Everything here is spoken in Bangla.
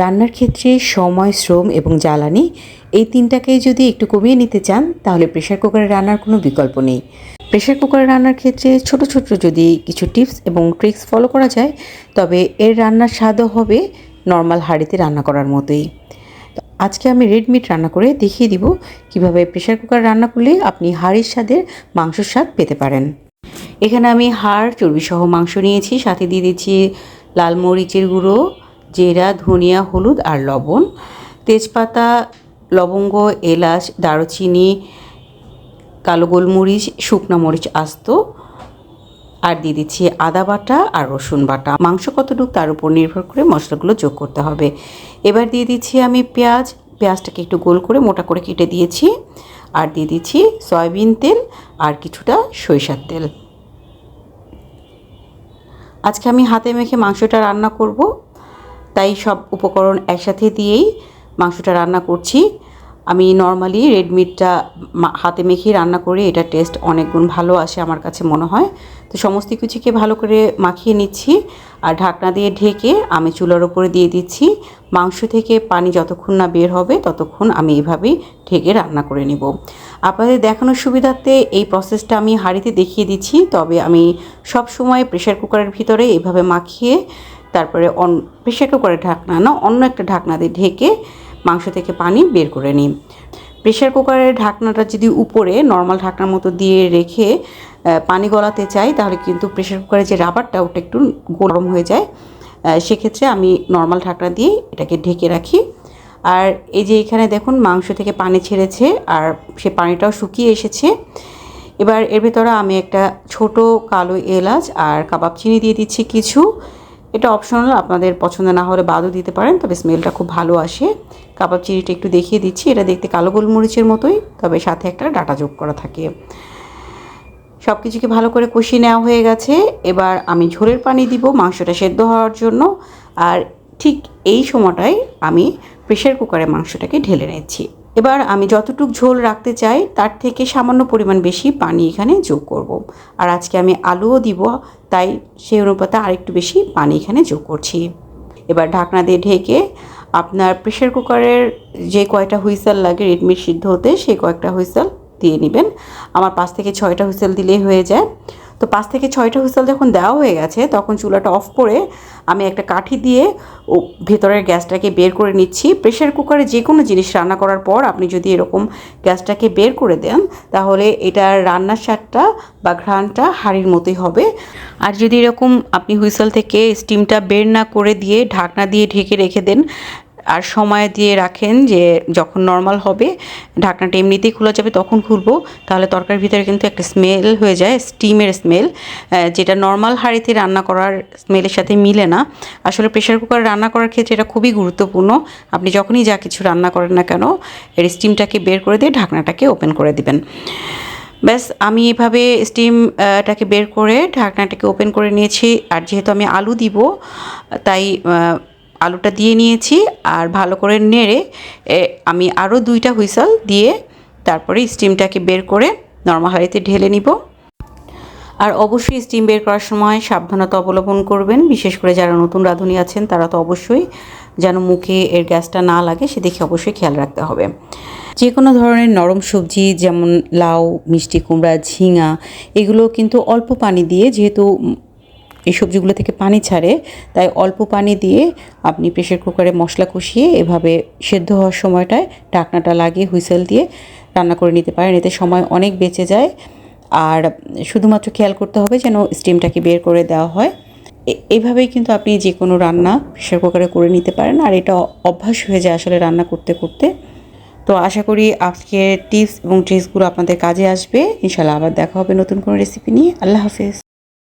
রান্নার ক্ষেত্রে সময়, শ্রম এবং জ্বালানি এই তিনটাকে যদি একটু কমিয়ে নিতে চান, তাহলে প্রেশার কুকারে রান্নার কোনো বিকল্প নেই। প্রেশার কুকারে রান্নার ক্ষেত্রে ছোট ছোট যদি কিছু টিপস এবং ট্রিক্স ফলো করা যায়, তবে এর রান্নার স্বাদও হবে নর্মাল হাঁড়িতে রান্না করার মতোই। আজকে আমি রেড মিট রান্না করে দেখিয়ে দিব কীভাবে প্রেশার কুকার রান্না করলে আপনি হাড়ির স্বাদের মাংসের স্বাদ পেতে পারেন। এখানে আমি হাড়, চর্বিসহ মাংস নিয়েছি, সাথে দিয়ে দিচ্ছি লাল মরিচের গুঁড়ো জিরা, ধনিয়া, হলুদ আর লবণ, তেজপাতা, লবঙ্গ, এলাচ, দারুচিনি, কালো গোলমরিচ, শুকনো মরিচ আস্ত, আর দিয়ে দিচ্ছি আদা বাটা আর রসুন বাটা। মাংস কতটুকু তার উপর নির্ভর করে মশলাগুলো যোগ করতে হবে। এবার দিয়ে দিচ্ছি আমি পেঁয়াজ। পেঁয়াজটাকে একটু গোল করে মোটা করে কেটে দিয়েছি। আর দিয়ে দিচ্ছি সয়াবিন তেল আর কিছুটা সরিষার তেল। আজকে আমি হাতে মেখে মাংসটা রান্না করব। তাই সব উপকরণ একসাথে দিয়েই মাংসটা রান্না করছি। আমি নর্মালি রেড মিটটা হাতে মেখে রান্না করে, এটা টেস্ট অনেক গুণ ভালো আসে আমার কাছে মনে হয়। তো সমস্ত কিছুকে ভালো করে মাখিয়ে নিচ্ছি আর ঢাকনা দিয়ে ঢেকে আমি চুলার ওপরে দিয়ে দিচ্ছি। মাংস থেকে পানি যতক্ষণ না বের হবে ততক্ষণ আমি এভাবেই ঢেকে রান্না করে নেব। আপনাদের দেখানোর সুবিধার্থে এই প্রসেসটা আমি হাঁড়িতে দেখিয়ে দিচ্ছি, তবে আমি সব সময় প্রেশার কুকারের ভিতরে এভাবে মাখিয়ে তারপরে অন প্রেশার কুকারের ঢাকনা না, অন্য একটা ঢাকনা দিয়ে ঢেকে মাংস থেকে পানি বের করে নিই। প্রেশার কুকারের ঢাকনাটা যদি উপরে, নর্মাল ঢাকনার মতো দিয়ে রেখে পানি গলাতে চাই, তাহলে কিন্তু প্রেশার কুকারের যে রাবারটা, ওটা একটু গরম হয়ে যায়। সেক্ষেত্রে আমি নর্মাল ঢাকনা দিয়ে এটাকে ঢেকে রাখি। আর এই যে এখানে দেখুন, মাংস থেকে পানি ছেড়েছে, আর সে পানিটাও শুকিয়ে এসেছে। এবার এর ভেতরে আমি একটা ছোট কালো এলাচ আর কাবাব চিনি দিয়ে দিচ্ছি কিছু। এটা অপশনাল আপনাদের পছন্দ না হলে বাদও দিতে পারেন, তবে স্মেলটা খুব ভালো আসে। কাবাব চিনিটা একটু দেখিয়ে দিচ্ছি, এটা দেখতে কালো গোলমরিচের মতোই, তবে সাথে একটা ডাটা যোগ করা থাকে। সব কিছুকে ভালো করে কষিয়ে নেওয়া হয়ে গেছে। এবার আমি ঝোলের পানি দিব মাংসটা সেদ্ধ হওয়ার জন্য। আর ঠিক এই সময়টায় আমি প্রেশার কুকারে মাংসটাকে ঢেলে নিচ্ছি। এবার আমি যতটুক ঝোল রাখতে চাই, তার থেকে সামান্য পরিমাণ বেশি পানি এখানে যোগ করব। আর আজকে আমি আলুও দিব, তাই সেই অনুপাতে আরেকটু বেশি পানি এখানে যোগ করছি। এবার ঢাকনা দিয়ে ঢেকে আপনার প্রেশার কুকারের যে কয়টা হুইসেল লাগে রেডমিট সিদ্ধ হতে সেই কয়েকটা হুইসেল দিয়ে নেবেন। আমার পাঁচ থেকে ছয়টা হুইসেল দিলেই হয়ে যায়। তো পাঁচ থেকে ছয়টা হুইসেল যখন দেওয়া হয়ে গেছে, তখন চুলাটা অফ করে আমি একটা কাঠি দিয়ে ও ভেতরের গ্যাসটাকে বের করে নিচ্ছি। প্রেশার কুকারে যে কোনো জিনিস রান্না করার পর আপনি যদি এরকম গ্যাসটাকে বের করে দেন, তাহলে এটার রান্নার স্বাদটা বা ঘ্রাণটা হাড়ির মতোই হবে। আর যদি এরকম আপনি হুইসেল থেকে স্টিমটা বের না করে দিয়ে ঢাকনা দিয়ে ঢেকে রেখে দেন আর সময় দিয়ে রাখেন যে যখন নর্মাল হবে, ঢাকনাটা এমনিতেই খোলা যাবে তখন খুলবো, তাহলে তরকারির ভিতরে কিন্তু একটা স্মেল হয়ে যায় স্টিমের স্মেল যেটা নর্মাল হাঁড়িতে রান্না করার স্মেলের সাথে মিলে না। আসলে প্রেশার কুকার রান্না করার ক্ষেত্রে এটা খুবই গুরুত্বপূর্ণ। আপনি যখনই যা কিছু রান্না করেন না কেন, এর স্টিমটাকে বের করে দিয়ে ঢাকনাটাকে ওপেন করে দিবেন। ব্যাস, আমি এভাবে স্টিমটাকে বের করে ঢাকনাটাকে ওপেন করে নিয়েছি। আর যেহেতু আমি আলু দিব, তাই আলুটা দিয়ে নিয়েছি আর ভালো করে নেড়ে আমি আরও দুইটা হুইসেল দিয়ে তারপরে স্টিমটাকে বের করে নর্মাল হাঁড়িতে ঢেলে নিব। আর অবশ্যই স্টিম বের করার সময় সাবধানতা অবলম্বন করবেন, বিশেষ করে যারা নতুন রাঁধুনি আছেন তারা তো অবশ্যই যেন মুখে এর গ্যাসটা না লাগে সেদিকে অবশ্যই খেয়াল রাখতে হবে। যে কোনো ধরনের নরম সবজি যেমন লাউ, মিষ্টি কুমড়া, ঝিঙা, এগুলো কিন্তু অল্প পানি দিয়ে যেহেতু এই সবজিগুলো থেকে পানি ছাড়ে, তাই অল্প পানি দিয়ে আপনি প্রেশার কুকারে মশলা কষিয়ে এভাবে সেদ্ধ হওয়ার সময়টায় ঢাকনাটা লাগিয়ে হুইসেল দিয়ে রান্না করে নিতে পারেন। এতে সময় অনেক বেঁচে যায়। আর শুধুমাত্র খেয়াল করতে হবে যেন স্টিমটাকে বের করে দেওয়া হয়। এইভাবেই কিন্তু আপনি যে কোনো রান্না প্রেশার কুকারে করে নিতে পারেন। আর এটা অভ্যাস হয়ে যায় আসলে রান্না করতে করতে। তো আশা করি আজকের টিপস এবং ট্রিক্সগুলো আপনাদের কাজে আসবে। ইনশাল্লাহ আবার দেখা হবে নতুন কোনো রেসিপি নিয়ে। আল্লাহ হাফেজ।